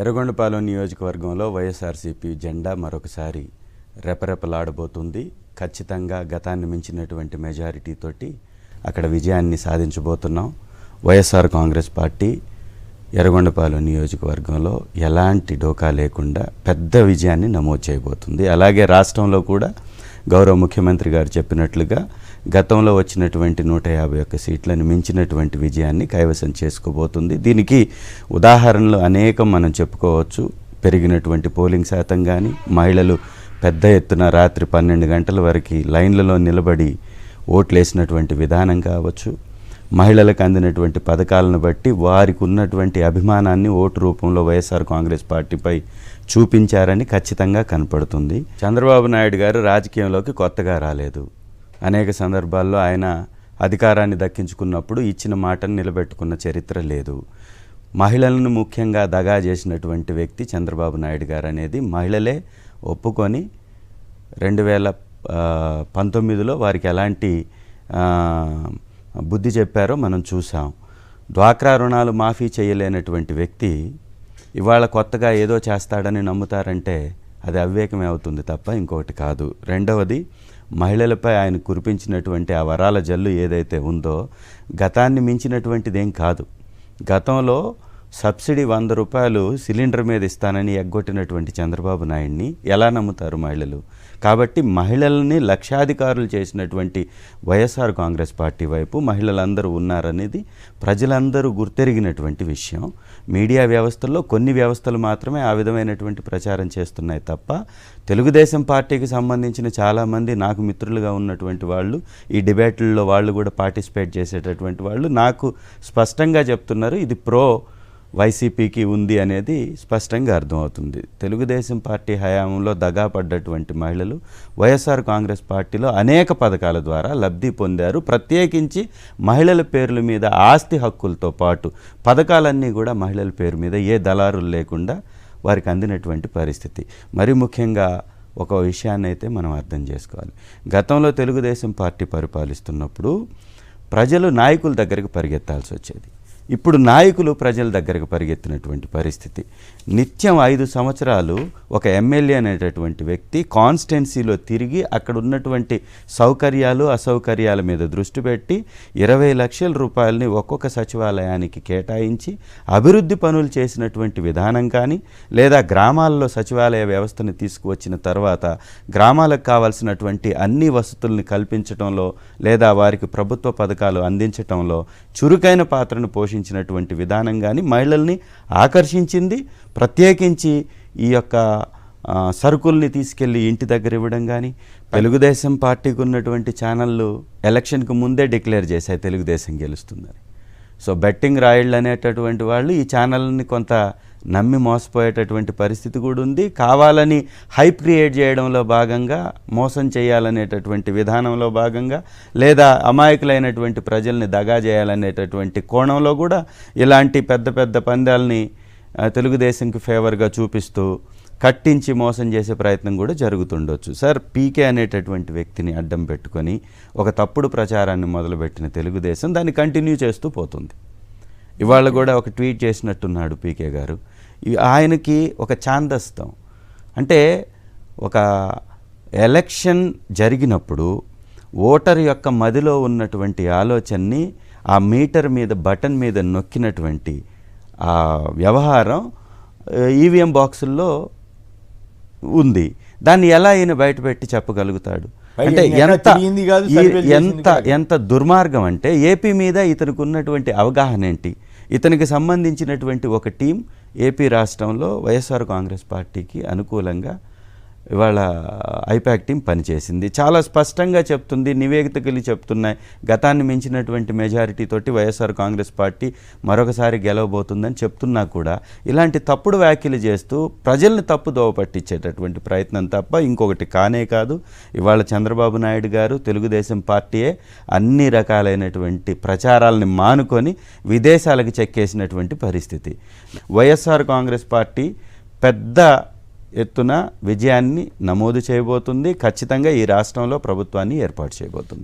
ఎర్రగొండపాలెం నియోజకవర్గంలో వైఎస్ఆర్సీపీ జెండా మరొకసారి రెపరెపలాడబోతుంది. ఖచ్చితంగా గతాన్ని మించినటువంటి మెజారిటీతోటి అక్కడ విజయాన్ని సాధించబోతున్నాం. వైఎస్ఆర్ కాంగ్రెస్ పార్టీ ఎర్రగొండపాలెం నియోజకవర్గంలో ఎలాంటి డోకా లేకుండా పెద్ద విజయాన్ని నమోదు చేయబోతుంది. అలాగే రాష్ట్రంలో కూడా గౌరవ ముఖ్యమంత్రి గారు చెప్పినట్లుగా గతంలో వచ్చినటువంటి నూట యాభై ఒక్క సీట్లను మించినటువంటి విజయాన్ని కైవసం చేసుకోబోతుంది. దీనికి ఉదాహరణలు అనేకం మనం చెప్పుకోవచ్చు. పెరిగినటువంటి పోలింగ్ శాతం కానీ మహిళలు పెద్ద ఎత్తున రాత్రి పన్నెండు గంటల వరకు లైన్లలో నిలబడి ఓట్లేసినటువంటి విధానం కావచ్చు. మహిళలకు అందినటువంటి పథకాలను బట్టి వారికి ఉన్నటువంటి అభిమానాన్ని ఓటు రూపంలో వైఎస్ఆర్ కాంగ్రెస్ పార్టీపై చూపించారని ఖచ్చితంగా కనపడుతుంది. చంద్రబాబు నాయుడు గారు రాజకీయంలోకి కొత్తగా రాలేదు. అనేక సందర్భాల్లో ఆయన అధికారాన్ని దక్కించుకున్నప్పుడు ఇచ్చిన మాటను నిలబెట్టుకున్న చరిత్ర లేదు. మహిళలను ముఖ్యంగా దగా చేసినటువంటి వ్యక్తి చంద్రబాబు నాయుడు గారు అనేది మహిళలే ఒప్పుకొని రెండు వేల పంతొమ్మిదిలో వారికి ఎలాంటి బుద్ధి చెప్పారో మనం చూసాం డ్వాక్రా రుణాలు మాఫీ చేయలేనటువంటి వ్యక్తి ఇవాళ కొత్తగా ఏదో చేస్తాడని నమ్ముతారంటే అది అవివేకమే అవుతుంది తప్ప ఇంకొకటి కాదు. రెండవది మహిళలపై ఆయన కురిపించినటువంటి ఆ వరాల జల్లు ఏదైతే ఉందో గతాన్ని మించినటువంటిదేం కాదు. గతంలో సబ్సిడీ వంద రూపాయలు సిలిండర్ మీద ఇస్తానని ఎగ్గొట్టినటువంటి చంద్రబాబు నాయుడిని ఎలా నమ్ముతారు మహిళలు? కాబట్టి మహిళల్ని లక్షాధికారులు చేసినటువంటి వైఎస్ఆర్ కాంగ్రెస్ పార్టీ వైపు మహిళలందరూ ఉన్నారనేది ప్రజలందరూ గుర్తెరిగినటువంటి విషయం. మీడియా వ్యవస్థల్లో కొన్ని వ్యవస్థలు మాత్రమే ఆ విధమైనటువంటి ప్రచారం చేస్తున్నాయి తప్ప తెలుగుదేశం పార్టీకి సంబంధించిన చాలామంది నాకు మిత్రులుగా ఉన్నటువంటి వాళ్ళు ఈ డిబేట్లలో వాళ్ళు కూడా పార్టిసిపేట్ చేసేటటువంటి వాళ్ళు నాకు స్పష్టంగా చెప్తున్నారు ఇది ప్రో వైసీపీకి ఉంది అనేది స్పష్టంగా అర్థమవుతుంది. తెలుగుదేశం పార్టీ హయాంలో దగా పడ్డటువంటి మహిళలు వైఎస్ఆర్ కాంగ్రెస్ పార్టీలో అనేక పథకాల ద్వారా లబ్ధి పొందారు. ప్రత్యేకించి మహిళల పేర్ల మీద ఆస్తి హక్కులతో పాటు పథకాలన్నీ కూడా మహిళల పేరు మీద ఏ దళారులు లేకుండా వారికి అందినటువంటి పరిస్థితి. మరి ముఖ్యంగా ఒక విషయాన్ని అయితే మనం అర్థం చేసుకోవాలి. గతంలో తెలుగుదేశం పార్టీ పరిపాలిస్తున్నప్పుడు ప్రజలు నాయకుల దగ్గరికి పరిగెత్తాల్సి వచ్చేది. ఇప్పుడు నాయకులు ప్రజల దగ్గరకు పరిగెత్తినటువంటి పరిస్థితి. నిత్యం ఐదు సంవత్సరాలు ఒక ఎమ్మెల్యే అనేటటువంటి వ్యక్తి కాన్స్టెన్సీలో తిరిగి అక్కడ ఉన్నటువంటి సౌకర్యాలు అసౌకర్యాల మీద దృష్టి పెట్టి ఇరవై లక్షల రూపాయలని ఒక్కొక్క సచివాలయానికి కేటాయించి అభివృద్ధి పనులు చేసినటువంటి విధానం కానీ లేదా గ్రామాల్లో సచివాలయ వ్యవస్థను తీసుకువచ్చిన తర్వాత గ్రామాలకు కావాల్సినటువంటి అన్ని వసతుల్ని కల్పించడంలో లేదా వారికి ప్రభుత్వ పథకాలు అందించటంలో చురుకైన పాత్రను పోషించినటువంటి విధానం కానీ మహిళల్ని ఆకర్షించింది ప్రత్యేకించి ఈ యొక్క సరుకుల్ని తీసుకెళ్ళి ఇంటి దగ్గర ఇవ్వడం కానీ తెలుగుదేశం పార్టీకి ఉన్నటువంటి ఛానళ్ళు ఎలక్షన్కి ముందే డిక్లేర్ చేశాయి తెలుగుదేశం గెలుస్తుందని. సో బెట్టింగ్ రాయిళ్ళు అనేటటువంటి వాళ్ళు ఈ ఛానల్ని కొంత నమ్మి మోసపోయేటటువంటి పరిస్థితి కూడా ఉంది. కావాలని హైప్ క్రియేట్ చేయడంలో భాగంగా మోసం చేయాలనేటటువంటి విధానంలో భాగంగా లేదా అమాయకులైనటువంటి ప్రజల్ని దగా చేయాలనేటటువంటి కోణంలో కూడా ఇలాంటి పెద్ద పెద్ద పందాలని తెలుగుదేశంకి ఫేవర్గా చూపిస్తూ కట్టించి మోసం చేసే ప్రయత్నం కూడా జరుగుతుండొచ్చు. సార్ పీకే అనేటటువంటి వ్యక్తిని అడ్డం పెట్టుకొని ఒక తప్పుడు ప్రచారాన్ని మొదలుపెట్టిన తెలుగుదేశం దాన్ని కంటిన్యూ చేస్తూ పోతుంది. ఇవాళ కూడా ఒక ట్వీట్ చేసినట్టున్నాడు పీకే గారు. ఆయనకి ఒక ఛాందస్తం. అంటే ఒక ఎలక్షన్ జరిగినప్పుడు ఓటర్ యొక్క మదిలో ఉన్నటువంటి ఆలోచనని ఆ మీటర్ మీద బటన్ మీద నొక్కినటువంటి ఆ వ్యవహారం ఈవీఎం బాక్సుల్లో ఉంది. దాన్ని ఎలా ఈయన బయటపెట్టి చెప్పగలుగుతాడు? పైగా అంటే ఎంత ఎంత. ఎంత దుర్మార్గం అంటే ఏపీ మీద ఇతనికి ఉన్నటువంటి అవగాహన ఏంటి? ఇతనికి సంబంధించినటువంటి ఒక టీం ఏపీ రాష్ట్రంలో వైఎస్ఆర్ కాంగ్రెస్ పార్టీకి అనుకూలంగా ఇవాళ ఐపాక్ టీం పనిచేసింది. చాలా స్పష్టంగా చెప్తుంది నివేదికలు చెప్తున్నాయి. గతాన్ని మించినటువంటి మెజారిటీతోటి వైఎస్ఆర్ కాంగ్రెస్ పార్టీ మరొకసారి గెలవబోతుందని చెప్తున్నా కూడా. ఇలాంటి తప్పుడు వ్యాఖ్యలు చేస్తూ ప్రజల్ని తప్పు దోవ పట్టించేటటువంటి ప్రయత్నం తప్ప ఇంకొకటి కానే కాదు. ఇవాళ చంద్రబాబు నాయుడు గారు తెలుగుదేశం పార్టీయే అన్ని రకాలైనటువంటి ప్రచారాలని మానుకొని విదేశాలకు చెక్కేసినటువంటి పరిస్థితి. వైఎస్ఆర్ కాంగ్రెస్ పార్టీ పెద్ద ఎత్తున విజయాన్ని నమోదు చేయబోతుంది. ఖచ్చితంగా ఈ రాష్ట్రంలో ప్రభుత్వాన్ని ఏర్పాటు చేయబోతుంది.